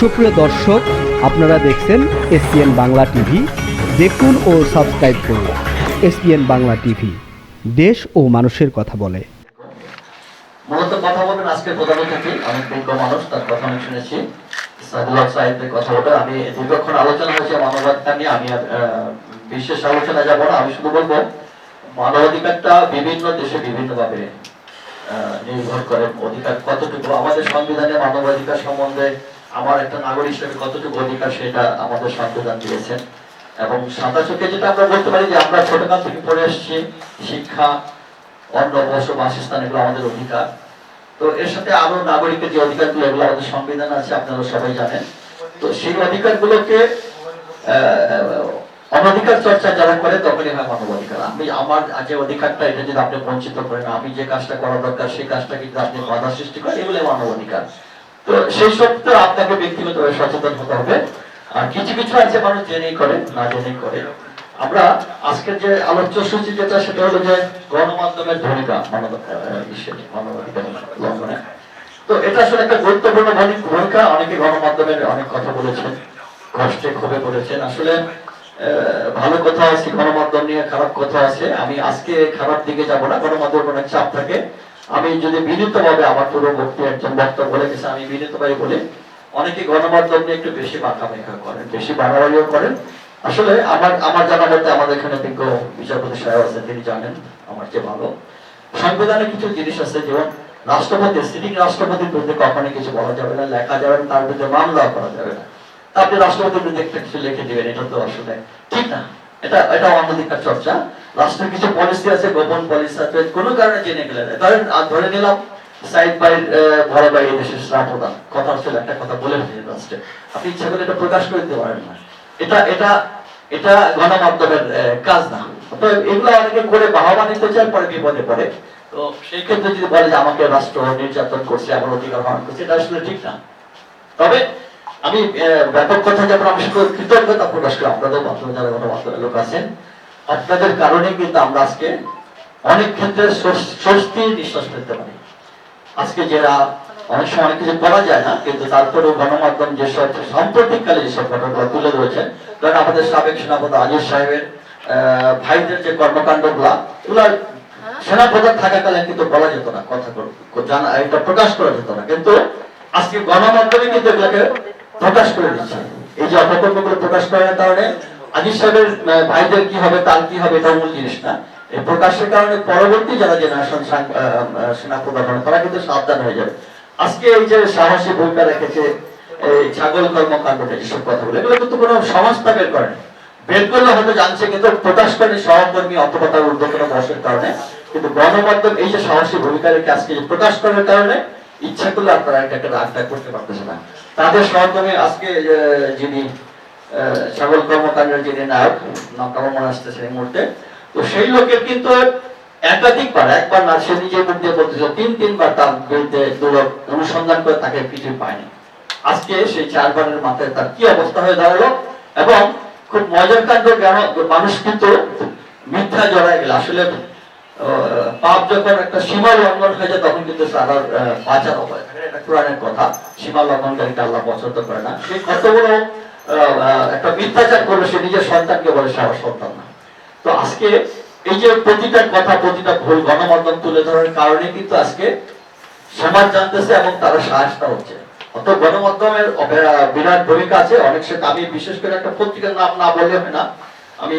সুপ্রিয় দর্শক, আপনারা দেখছেন এসপিএন বাংলা টিভি। দেখুন ও সাবস্ক্রাইব করুন এসপিএন বাংলা টিভি। দেশ ও মানুষের কথা বলে। মূলত কথা বলবেন আজকের প্রধান অতিথি। অনেক বিজ্ঞ মানুষ তার কথা আমি শুনেছি। সাদুল্লাহ সাহেবের কথা বলে আমি দীর্ঘক্ষণ আলোচনা হয়েছে মানবাধিকার নিয়ে। আমি বিশেষ আলোচনা যাব না, আমি শুধু বলব, মানবাধিকারটা বিভিন্ন দেশে বিভিন্ন ভাবে নির্ভর করে অধিকার কতটুকু। আমাদের সংবিধানে মানবাধিকার সম্বন্ধে আমার একটা নাগরিক হিসেবে কতটুকু অধিকার সেটা আমাদের সংবিধান দিয়েছেন। এবং সাদা যেটা আমরা বলতে পারি যে আমরা ছোটকাল থেকে পড়ে এসেছি, শিক্ষা, অন্ন বস্ত্র বাসস্থান, এগুলো আমাদের অধিকার। তো এর সাথে আরও নাগরিকের যে অধিকারগুলো, এগুলো আমাদের সংবিধান আছে, আপনারা সবাই জানেন। তো সেই অধিকারগুলোকে অনধিকার চর্চা যারা করে, তখনই হয় মানবাধিকার। আমি আমার যে অধিকারটা, এটা যদি আপনি বঞ্চিত করেন, আমি যে কাজটা করা দরকার, সেই কাজটা কিন্তু আপনি বাধা সৃষ্টি করেন এগুলো মানবাধিকার। তো সেই তো আপনাকে ব্যক্তিগতভাবে সচেতন হতে হবে। আর কিছু কিছু আছে মানুষ জেনেই করে, না জেনেই করে। আমরা আজকের যে আলোচ্য সূচি যেটা, সেটা হলো যে গণমাধ্যমের ভূমিকা তো এটা আসলে একটা গুরুত্বপূর্ণ ভূমি- ভূমিকা। অনেকে গণমাধ্যমের অনেক কথা বলেছেন, কষ্টে ক্ষোভে পড়েছেন। আসলে ভালো কথা আছে, গণমাধ্যম নিয়ে খারাপ কথা আছে। আমি আজকে খারাপ দিকে যাব না গণমাধ্যমের অনেক আমি যদি বিনীত ভাবে আমার পূর্ববর্তী একজন বক্তব্য বলে গেছে আমি বিনীত ভাবে বলি, অনেকে গণমাধ্যম নিয়ে একটু বেশি মাথা মেখা করেন, বেশি বাড়াবাড়িও করেন। আসলে আমার আমার জানা মতে আমাদের এখানে বিজ্ঞ বিচারপতি সাহেব আছেন, তিনি জানেন আমার চেয়ে ভালো। সংবিধানে কিছু জিনিস আছে, যেমন রাষ্ট্রপতি, সিটিং রাষ্ট্রপতির বিরুদ্ধে কখনো কিছু বলা যাবে না, লেখা যাবে না, তার বিরুদ্ধে মামলা করা যাবে না। আপনি রাষ্ট্রপতির বিরুদ্ধে একটা কিছু লিখে দেবেন, এটা তো আসলে ঠিক না। এটা এটা অনধিকার চর্চা। রাষ্ট্রের কিছু পলিসি আছে, গোপন পলিসি আছে। কোনো কারণে জেনে গেলে না। ধরেন ধরে নিলাম, সাইড বাই বড় বাই দেশের কথা হচ্ছিল একটা কথা বলে ফেলেন রাষ্ট্রে আপনি ইচ্ছা করলে এটা প্রকাশ করে দিতে পারেন না। এটা এটা এটা গণমাধ্যমের কাজ না। তো এগুলো অনেকে করে বাহবা চায়, পরে বিপদে পড়ে। তো সেই ক্ষেত্রে যদি বলে যে, আমাকে রাষ্ট্র নির্যাতন করছে, আমার অধিকার হরণ করছে, এটা আসলে ঠিক না। তবে আমি ব্যাপক কথা যেমন আমি শুধু কৃতজ্ঞতা প্রকাশ করি। আপনাদের মাধ্যমে যারা গণমাধ্যমের লোক আছেন, আপনাদের কারণে কিন্তু আমরা আজকে অনেক ক্ষেত্রে স্বস- স্বস্তির নিঃশ্বাস ফেলতে পারি। আজকে যারা অনেক সময় অনেক কিছু করা যায় না, কিন্তু তারপরেও গণমাধ্যম যেসব সাম্প্রতিককালে যেসব ঘটনাগুলো তুলে ধরেছেন কারণ আমাদের সাবেক সেনাপতি আজিজ সাহেবের ভাইদের যে কর্মকাণ্ডগুলা, এগুলা সেনাপ্রধান থাকাকালীন কিন্তু বলা যেত না, কথা জানা, এটা প্রকাশ করা যেত না। কিন্তু আজকে গণমাধ্যমে কিন্তু এগুলাকে প্রকাশ করে দিচ্ছে। এই যে অপকর্মগুলো প্রকাশ করার কারণে আজিজ সাহেবের ভাইদের কি হবে, তার কি হবে, এটা মূল জিনিস না। এই প্রকাশের কারণে পরবর্তী যারা জেনারেশন সেনাপ্রধান হবে তারা কিন্তু সাবধান হয়ে যাবে। আজকে এই যে সাহসী ভূমিকা রেখেছে, এই ছাগল কর্মকাণ্ডটা যেসব কথা বলে এগুলো কিন্তু কোনো সংস্থা বের করেনি। বের করলে হয়তো জানছে, কিন্তু প্রকাশ করে সহকর্মী অথবা তার ঊর্ধ্বতন বসের কারণে। কিন্তু গণমাধ্যম এই যে সাহসী ভূমিকা রেখে আজকে প্রকাশ করার কারণে ইচ্ছা করলে আপনারা এটাকে রাগটা করতে পারতেছে না। তাদের সহকর্মী আজকে যিনি ছাগল কর্মকাণ্ডের যিনি নায়ক আমার আসতেছে এই মুহূর্তে। তো সেই লোকের কিন্তু একাধিকবার, একবার না, সে নিজের মুখ দিয়ে বলতেছিল তিন, তিনবার তার বিরুদ্ধে দুর্লভ অনুসন্ধান করে তাকে কিছু পায়নি। আজকে সেই চারবারের মাথায় তার কি অবস্থা হয়ে দাঁড়াল এবং খুব মজার কাণ্ড কেন, মানুষ কিন্তু মিথ্যা জড়ায় গেল। আসলে পাপ যখন একটা সীমা লঙ্ঘন হয়ে যায় তখন কিন্তু তার বাঁচানো হয়। এটা কোরআনের কথা সীমা লঙ্ঘনকারীকে আল্লাহ পছন্দ করে না। সে কত বড় একটা মিথ্যাচার করল সে নিজের সন্তানকে বলে সে আমার সন্তান না। তো আজকে এই যে প্রতিটা কথা প্রতিটা ভুল গণমাধ্যম তুলে ধরার কারণে কিন্তু আজকে সমাজ জানতেছে এবং তারা সাহসটা হচ্ছে। অত গণমাধ্যমের বিরাট ভূমিকা আছে। অনেক সেটা আমি বিশেষ করে একটা পত্রিকার নাম না বললে হয় না। আমি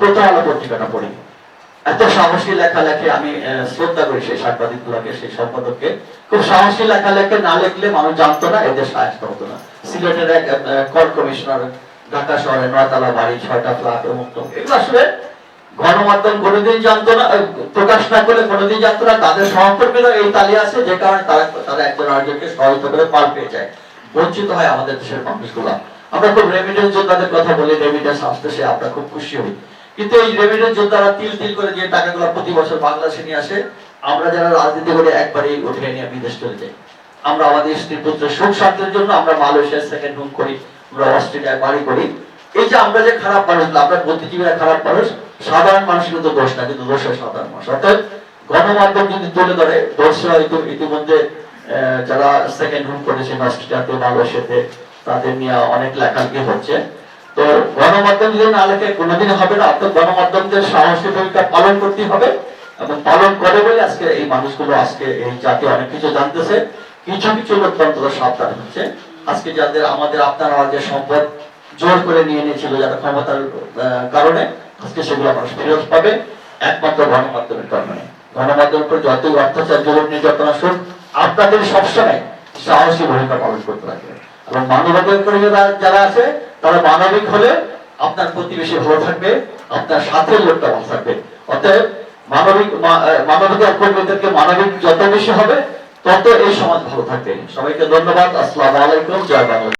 প্রথম আলো পত্রিকাটা পড়ি। এত সাহসী লেখা লেখে আমি শ্রদ্ধা করি সেই সাংবাদিক গুলাকে সেই সম্পাদককে। খুব সাহসী লেখা লেখে না লিখলে মানুষ জানতো না, এদের সাহসটা হতো না। সিলেটের এক কর কমিশনার ঢাকা শহরে নয়তলা বাড়ি, ছয়টা ফ্ল্যাট তমুক। এগুলো আসলে গণমাধ্যম কোনোদিন জানতো না প্রকাশ না করলে কোনোদিন জানতো না, তাদের সহকর্মীরা এই তালি আছে, যে কারণে তারা তারা একজন আরেকজনকে সহায়তা করে পার পেয়ে যায়। বঞ্চিত হয় আমাদের দেশের মানুষগুলা। আমরা খুব রেমিডেন্স তাদের কথা বলি রেমিডেন্স আসতেছে আমরা খুব খুশি হই। কিন্তু এই রেমিডেন্স যোদ্ধারা তিল তিল করে যে টাকাগুলো প্রতি বছর বাংলাদেশে নিয়ে আসে, আমরা যারা রাজনীতি করে একবারেই উঠে নিয়ে বিদেশ চলে যাই। আমরা আমাদের স্ত্রী পুত্রের সুখ শান্তির জন্য আমরা মালয়েশিয়ার সেকেন্ড হোম করি, আমরা অস্ট্রেলিয়ায় বাড়ি করি। এই যে আমরা যে খারাপ মানুষ, আমরা বুদ্ধিজীবীরা খারাপ মানুষ, সাধারণ মানুষ কিন্তু দোষ না, কিন্তু দোষের সাধারণ মানুষ। অর্থাৎ গণমাধ্যম যদি তুলে ধরে, দোষ ইতিমধ্যে যারা সেকেন্ড রুম করেছেন অস্ট্রেলিয়াতে, মালয়েশিয়াতে, তাদের নিয়ে অনেক লেখালেখি হচ্ছে। তো গণমাধ্যম যদি না লেখে কোনোদিন হবে না, অর্থাৎ গণমাধ্যমদের সাহসী ভূমিকা পালন করতে হবে এবং পালন করে বলে আজকে এই মানুষগুলো আজকে এই জাতি অনেক কিছু জানতেছে। কিছু কিছু লোক অন্তত সাবধান হচ্ছে। আজকে যাদের আমাদের আপনার যে সম্পদ জোর করে নিয়ে নিয়েছিল যারা ক্ষমতার কারণে, আজকে সেগুলো মানুষ ফেরত পাবে। একমাত্র গণমাধ্যমের কারণে। গণমাধ্যমের উপর যতই অত্যাচার, জুলুম, নির্যাতন আসুন আপনাদের সবসময় সাহসী ভূমিকা পালন করতে লাগবে এবং মানবাধিকার যারা আছে তারা মানবিক হলে আপনার প্রতিবেশী ভালো থাকবে আপনার সাথে লোকটা ভালো থাকবে। অতএব মানবিক মা- আহ, মানবাধিকার কর্মীদেরকে মানবিক যত বেশি হবে তত এই সমাজ ভালো থাকবে। সবাইকে ধন্যবাদ। আসসালামু আলাইকুম। জয় বাংলা।